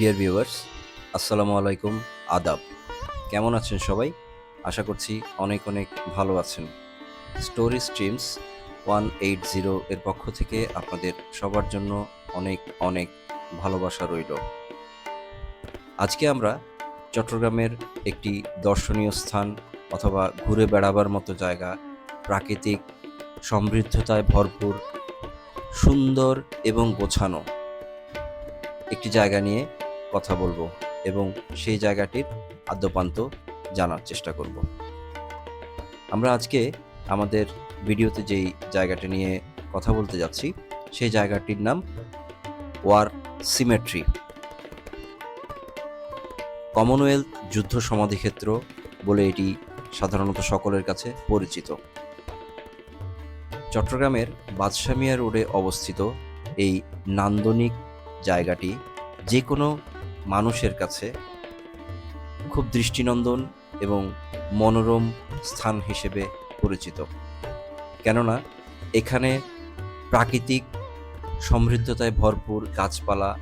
Dear viewers আসসালামু আলাইকুম, আদাব। কেমন আছেন সবাই? আশা করছি অনেক অনেক ভালো আছেন। Story streams one eight zero এর পক্ষ থেকে আপনাদের সবার জন্য অনেক অনেক ভালোবাসা রইল। আজকে আমরা চট্টগ্রামের একটি দর্শনীয় স্থান অথবা ঘুরে বেড়াবার মতো জায়গা, প্রাকৃতিক সমৃদ্ধতায় ভরপুর, সুন্দর এবং গোছানো একটি জায়গা নিয়ে কথা বলব এবং সেই জায়গাটির আদ্যপান্ত জানার চেষ্টা করব। আমরা আজকে আমাদের ভিডিওতে যেই জায়গাটি নিয়ে কথা বলতে যাচ্ছি, সেই জায়গাটির নাম ওয়ার সিমেট্রি। কমনওয়েলথ যুদ্ধ সমাধিক্ষেত্র বলে এটি সাধারণত সকলের কাছে পরিচিত। চট্টগ্রামের বাদশামিয়া রোডে অবস্থিত এই নান্দনিক জায়গাটি যে কোনো মানুষের কাছে খুব দৃষ্টিনন্দন এবং মনোরম স্থান হিসেবে পরিচিত। কেননা, এখানে প্রাকৃতিক সমৃদ্ধতায় ভরপুর গাছপালা,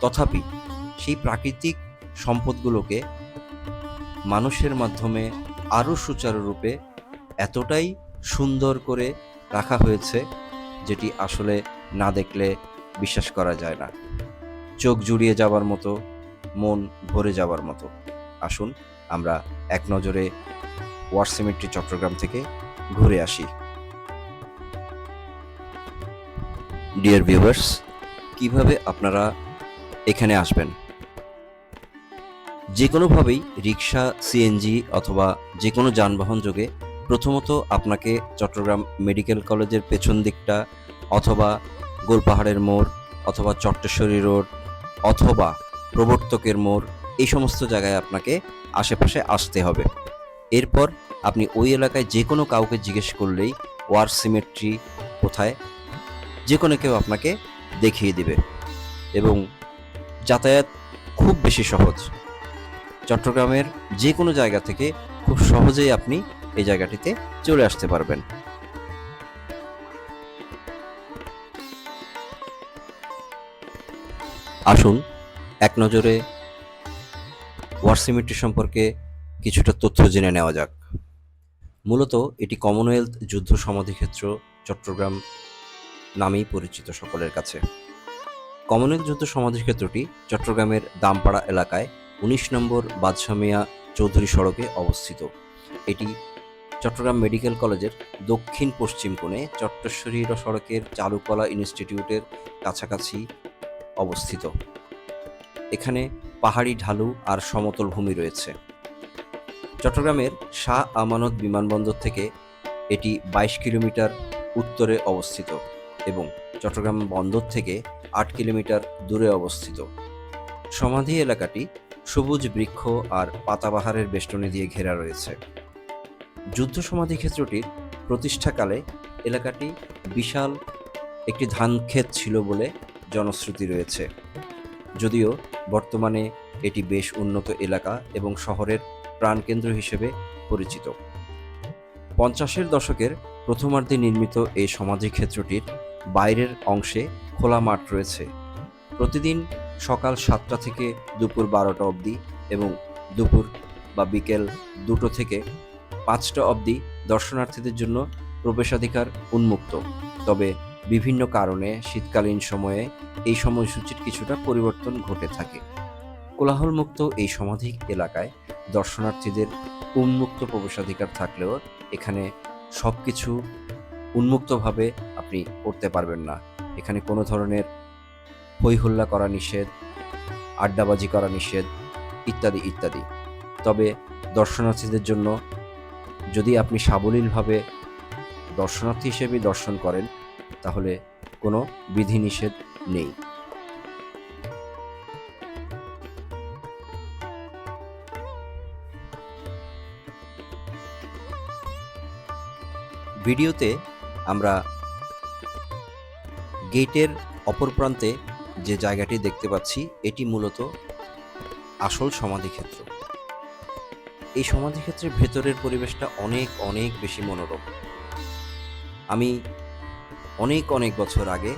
তথাপি সেই প্রাকৃতিক সম্পদগুলোকে মানুষের মাধ্যমে আরও সুচারুরূপে এতটাই সুন্দর করে রাখা হয়েছে, যেটি আসলে না দেখলে বিশ্বাস করা যায় না। চোখ জুড়িয়ে যাবার মতো, মন ভরে যাবার মতো। আসুন, আমরা এক নজরে ওয়ার সিমেট্রি চট্টগ্রাম থেকে ঘুরে আসি। ডিয়ার ভিউয়ার্স কীভাবে আপনারা এখানে আসবেন? যে কোনোভাবেই রিক্সা সিএনজি অথবা যে কোনো যানবাহন যোগে প্রথমত আপনাকে চট্টগ্রাম মেডিকেল কলেজের পেছন দিকটা অথবা গোলপাহাড়ের মোড় অথবা চট্টেশ্বরী রোড অথবা প্রবর্তকের মোড়, এই সমস্ত জায়গায় আপনাকে আশেপাশে আসতে হবে। এরপর আপনি ওই এলাকায় যে কোনো কাউকে জিজ্ঞেস করলেই ওয়ার সিমেট্রি কোথায় যে কোনো কেউ আপনাকে দেখিয়ে দিবে। এবং যাতায়াত খুব বেশি সহজ। চট্টগ্রামের যে কোনো জায়গা থেকে খুব সহজেই আপনি এই জায়গাটিতে চলে আসতে পারবেন। আসুন, এক নজরে ওয়ার সম্পর্কে কিছুটা তথ্য জেনে নেওয়া যাক। মূলত এটি কমনওয়েলথ যুদ্ধ সমাধিক্ষেত্র চট্টগ্রাম নামেই পরিচিত সকলের কাছে। কমনওয়েলথ যুদ্ধ সমাধিক্ষেত্রটি চট্টগ্রামের দামপাড়া এলাকায় উনিশ নম্বর বাদশাহ মিয়া চৌধুরী সড়কে অবস্থিত। এটি চট্টগ্রাম মেডিকেল কলেজের দক্ষিণ পশ্চিম কোণে চট্টেশ্বরী সড়কের চারুকলা ইনস্টিটিউটের কাছাকাছি অবস্থিত। এখানে পাহাড়ি ঢালু আর সমতল ভূমি রয়েছে। চট্টগ্রামের শাহ আমানত বিমানবন্দর থেকে এটি বাইশ কিলোমিটার উত্তরে অবস্থিত এবং চট্টগ্রাম বন্দর থেকে আট কিলোমিটার দূরে অবস্থিত। সমাধি এলাকাটি সবুজ বৃক্ষ আর পাতাবাহারের বেষ্টনী দিয়ে ঘেরা রয়েছে। যুদ্ধ সমাধি ক্ষেত্রটির প্রতিষ্ঠাকালে এলাকাটি বিশাল একটি ধান ক্ষেত ছিল বলে জনশ্রুতি রয়েছে। যদিও বর্তমানে এটি বেশ উন্নত এলাকা এবং শহরের প্রাণকেন্দ্র হিসেবে পরিচিত। পঞ্চাশের দশকের প্রথমার্ধে নির্মিত এই সমাধিক্ষেত্রটির বাইরের অংশে খোলা মাঠ রয়েছে। প্রতিদিন সকাল সাতটা থেকে দুপুর বারোটা অবধি এবং দুপুর বা বিকেল দুটো থেকে পাঁচটা অবধি দর্শনার্থীদের জন্য প্রবেশাধিকার উন্মুক্ত। তবে বিভিন্ন কারণে শীতকালীন সময়ে এই সময়সূচির কিছুটা পরিবর্তন ঘটে থাকে। কোলাহলমুক্ত এই সমাধিক এলাকায় দর্শনার্থীদের উন্মুক্ত প্রবেশাধিকার থাকলেও এখানে সব কিছু উন্মুক্তভাবে আপনি করতে পারবেন না। এখানে কোনো ধরনের হইহল্লা করা নিষেধ, আড্ডাবাজি করা নিষেধ ইত্যাদি ইত্যাদি। তবে দর্শনার্থীদের জন্য যদি আপনি সাবলীলভাবে দর্শনার্থী হিসেবে দর্শন করেন তাহলে কোনো বিধিনিষেধ নেই। ভিডিওতে আমরা গেটের অপর প্রান্তে যে জায়গাটি দেখতে পাচ্ছি, এটি মূলত আসল সমাধিক্ষেত্র। এই সমাধিক্ষেত্রের ভেতরের পরিবেশটা অনেক অনেক বেশি মনোরম। আমি অনেক অনেক বছর আগে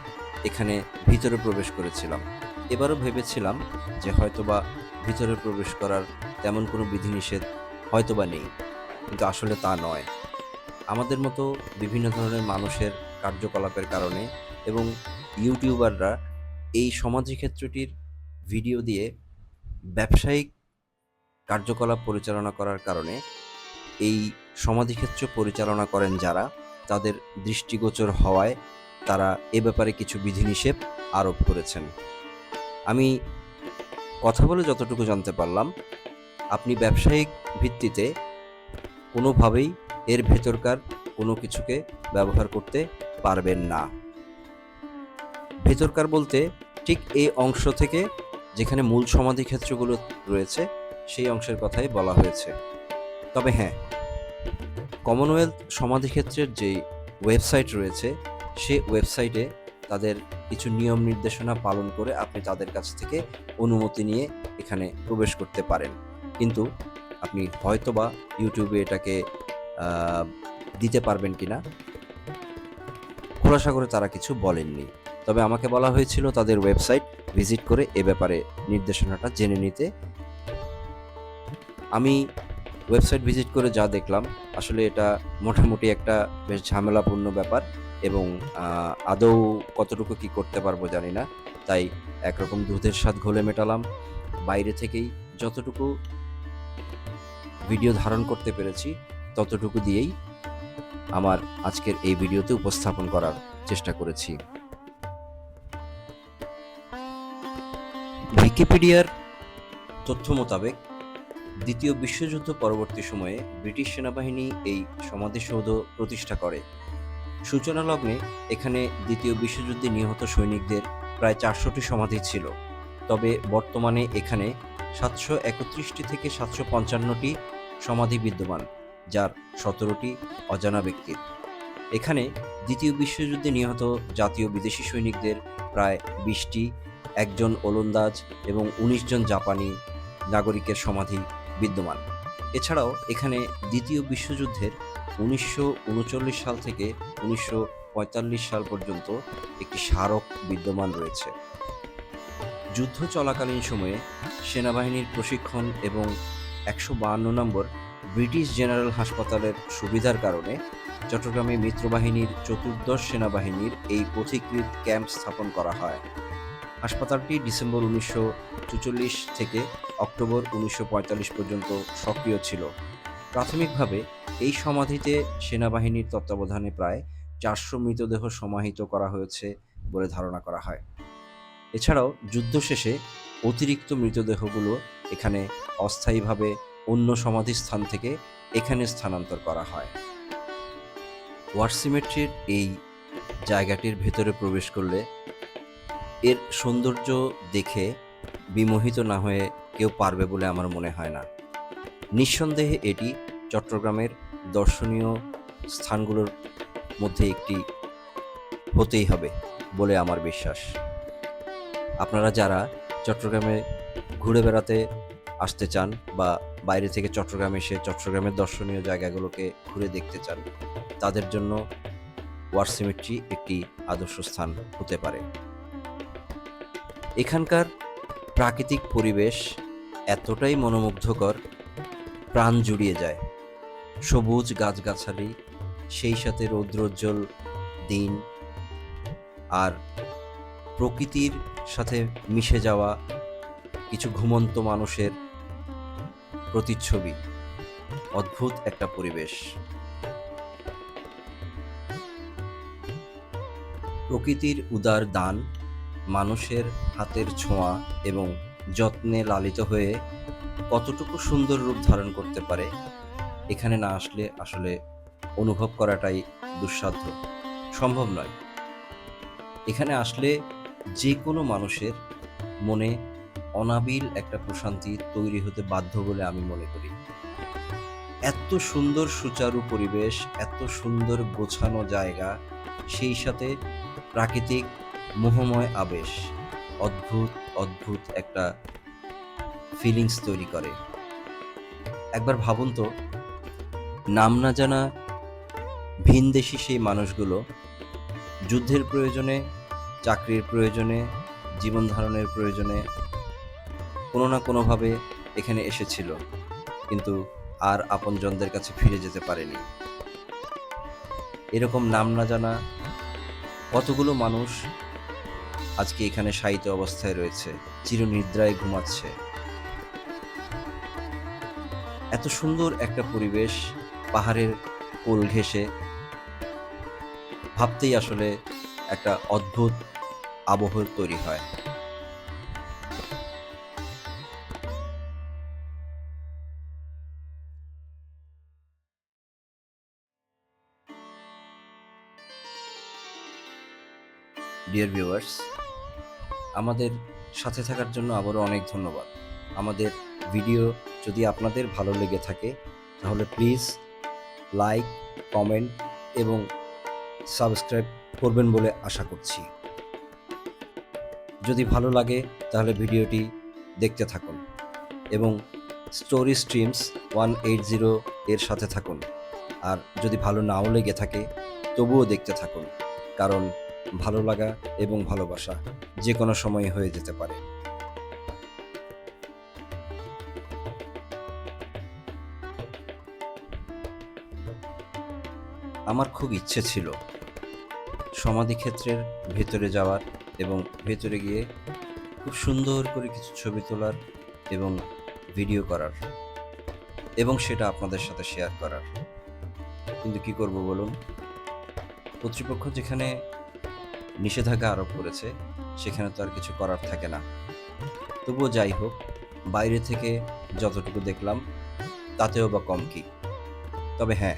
এখানে ভিতরে প্রবেশ করেছিলাম। এবারও ভেবেছিলাম যে হয়তোবা ভিতরে প্রবেশ করার তেমন কোনো বিধিনিষেধ হয়তোবা নেই। কিন্তু আসলে তা নয়। আমাদের মতো বিভিন্ন ধরনের মানুষের কার্যকলাপের কারণে এবং ইউটিউবাররা এই সমাধি ক্ষেত্রটির ভিডিও দিয়ে ব্যবসায়িক কার্যকলাপ পরিচালনা করার কারণে এই সমাধিক্ষেত্র পরিচালনা করেন যারা তাদের দৃষ্টিগোচর হওয়ায় তারা এ ব্যাপারে কিছু বিধিনিষেধ আরোপ করেছেন। আমি কথা বলে যতটুকু জানতে পারলাম, আপনি ব্যবসায়িক ভিত্তিতে কোনোভাবেই এর ভেতরকার কোনো কিছুকে ব্যবহার করতে পারবেন না। ভেতরকার বলতে ঠিক এই অংশ থেকে যেখানে মূল সমাধি ক্ষেত্রগুলো রয়েছে, সেই অংশের কথাই বলা হয়েছে। তবে হ্যাঁ কমনওয়েলথ সমাধিক্ষেত্রের যে ওয়েবসাইট রয়েছে, সে ওয়েবসাইটে তাদের কিছু নিয়ম নির্দেশনা পালন করে আপনি তাদের কাছ থেকে অনুমতি নিয়ে এখানে প্রবেশ করতে পারেন। কিন্তু আপনি হয়তোবা ইউটিউবে এটাকে দিতে পারবেন কিনা, খোলাসা করে তারা কিছু বলেননি। তবে আমাকে বলা হয়েছিল তাদের ওয়েবসাইট ভিজিট করে এ ব্যাপারে নির্দেশনাটা জেনে নিতে। আমি ওয়েবসাইট ভিজিট করে যা দেখলাম আসলে এটা মোটামুটি একটা বেশ ঝামেলাপূর্ণ ব্যাপার এবং আদৌ কতটুকু কি করতে পারব জানি না। তাই একরকম দুধের স্বাদ ঘোলে মেটালাম। বাইরে থেকেই যতটুকু ভিডিও ধারণ করতে পেরেছি, ততটুকু দিয়েই আমার আজকের এই ভিডিওতে উপস্থাপন করার চেষ্টা করেছি। উইকিপিডিয়ার তথ্য মোতাবেক দ্বিতীয় বিশ্বযুদ্ধ পরবর্তী সময়ে ব্রিটিশ সেনাবাহিনী এই সমাধিসৌধ প্রতিষ্ঠা করে। সূচনা লগ্নে এখানে দ্বিতীয় বিশ্বযুদ্ধে নিহত সৈনিকদের প্রায় চারশোটি সমাধি ছিল। তবে বর্তমানে এখানে সাতশো একত্রিশটি থেকে সাতশো পঞ্চান্নটি সমাধি বিদ্যমান, যার সতেরোটি অজানা ব্যক্তির এখানে দ্বিতীয় বিশ্বযুদ্ধে নিহত জাতীয় বিদেশি সৈনিকদের প্রায় বিশটি, একজন ওলন্দাজ এবং উনিশ জন জাপানি নাগরিকের সমাধি বিদ্যমান। এছাড়াও এখানে দ্বিতীয় বিশ্বযুদ্ধের উনিশশো উনচল্লিশ সাল থেকে উনিশশো পঁয়তাল্লিশ সাল পর্যন্ত একটি স্মারক বিদ্যমান রয়েছে। যুদ্ধ চলাকালীন সময়ে সেনাবাহিনীর প্রশিক্ষণ এবং একশো বাহান্ন নম্বর ব্রিটিশ জেনারেল হাসপাতালের সুবিধার কারণে চট্টগ্রামে মিত্রবাহিনীর চতুর্দশ সেনাবাহিনীর এই পথিকৃত ক্যাম্প স্থাপন করা হয়। হাসপাতালটি ডিসেম্বর উনিশশো থেকে অক্টোবর উনিশশো পঁয়তাল্লিশ পর্যন্ত সক্রিয় ছিল। প্রাথমিকভাবে এই সমাধিতে সেনাবাহিনীর তত্ত্বাবধানে প্রায় চারশো মৃতদেহ সমাহিত করা হয়েছে বলে ধারণা করা হয়। এছাড়াও যুদ্ধ শেষে অতিরিক্ত মৃতদেহগুলো এখানে অস্থায়ীভাবে অন্য সমাধিস্থান থেকে এখানে স্থানান্তর করা হয়। ওয়ার সিমেট্রির এই জায়গাটির ভেতরে প্রবেশ করলে এর সৌন্দর্য দেখে বিমোহিত না হয়ে কেউ পারবে বলে আমার মনে হয় না। নিঃসন্দেহে এটি চট্টগ্রামের দর্শনীয় স্থানগুলোর মধ্যে একটি হতেই হবে বলে আমার বিশ্বাস। আপনারা যারা চট্টগ্রামে ঘুরে বেড়াতে আসতে চান বা বাইরে থেকে চট্টগ্রামে এসে চট্টগ্রামের দর্শনীয় জায়গাগুলোকে ঘুরে দেখতে চান, তাদের জন্য ওয়ার সিমেট্রি একটি আদর্শ স্থান হতে পারে। এখানকার প্রাকৃতিক পরিবেশ এতটাই মনোমুগ্ধকর, প্রাণ জুড়িয়ে যায়। সবুজ গাছগাছালি, সেই সাথে রৌদ্রোজ্জ্বল দিন আর প্রকৃতির সাথে মিশে যাওয়া কিছু ঘুমন্ত মানুষের প্রতিচ্ছবি। অদ্ভুত একটা পরিবেশ। প্রকৃতির উদার দান মানুষের হাতের ছোঁয়া এবং যত্নে লালিত হয়ে কতটুকু সুন্দর রূপ ধারণ করতে পারে, এখানে না আসলে আসলে অনুভব করাটাই দুঃসাধ্য। সম্ভব নয়। এখানে আসলে যে কোনো মানুষের মনে অনাবিল একটা প্রশান্তি তৈরি হতে বাধ্য বলে আমি মনে করি। এত সুন্দর সুচারু পরিবেশ, এত সুন্দর গোছানো জায়গা, সেই সাথে প্রাকৃতিক মোহময় আবেশ, অদ্ভুত অদ্ভুত একটা ফিলিংস তৈরি করে। একবার ভাবুন তো, নাম না জানা ভিনদেশি সেই মানুষগুলো যুদ্ধের প্রয়োজনে, চাকরির প্রয়োজনে, জীবন ধারণের প্রয়োজনে কোনো না কোনোভাবে এখানে এসেছিল, কিন্তু আর আপনজনদের কাছে ফিরে যেতে পারেনি। এরকম নাম না জানা কতগুলো মানুষ আজকে এখানে শায়িত অবস্থায় রয়েছে। চিরনিদ্রায় ঘুমাচ্ছে। এত সুন্দর একটা পরিবেশ পাহাড়ের কোল ঘেঁষে। ভাবতেই আসলে একটা অদ্ভুত আবহ তৈরি হয়। ডিয়ার ভিউয়ার্স আমাদের সাথে থাকার জন্য আবারও অনেক ধন্যবাদ। আমাদের ভিডিও যদি আপনাদের ভালো লেগে থাকে, তাহলে প্লিজ লাইক, কমেন্ট এবং সাবস্ক্রাইব করবেন বলে আশা করছি। যদি ভালো লাগে, তাহলে ভিডিওটি দেখতে থাকুন এবং story streams one eight zero এর সাথে থাকুন। আর যদি ভালো নাও লেগে থাকে, তবুও দেখতে থাকুন। কারণ ভালো লাগা এবং ভালোবাসা যে কোনো সময় হয়ে যেতে পারে। আমার খুব ইচ্ছে ছিল সমাধিক্ষেত্রের ভেতরে যাওয়ার এবং ভেতরে গিয়ে খুব সুন্দর করে কিছু ছবি তোলার এবং ভিডিও করার এবং সেটা আপনাদের সাথে শেয়ার করার। কিন্তু কি করব বলুন? কর্তৃপক্ষ যেখানে নিষেধাজ্ঞা আরোপ করেছে, সেখানে তো আর কিছু করার থাকে না। তবুও যাই হোক, বাইরে থেকে যতটুকু দেখলাম, তাতেও বা কম কি। তবে হ্যাঁ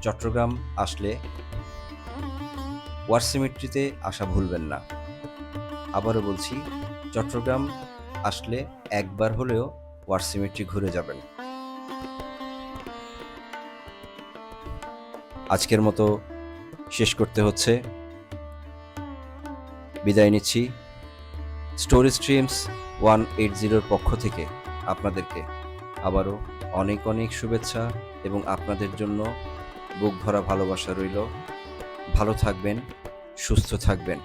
চট্টগ্রাম আসলে ওয়ার সিমেট্রিতে আসা ভুলবেন না। আবারও বলছি, চট্টগ্রাম আসলে একবার হলেও ওয়ার সিমেট্রি ঘুরে যাবেন। আজকের মতো শেষ করতে হচ্ছে। বিদায় নিচ্ছি। স্টোরি স্ট্রিমস ওয়ান এইট জিরোর পক্ষ থেকে আপনাদেরকে আবারও অনেক অনেক শুভেচ্ছা এবং আপনাদের জন্য বুক ভরা ভালোবাসা রইল। ভালো থাকবেন, সুস্থ থাকবেন।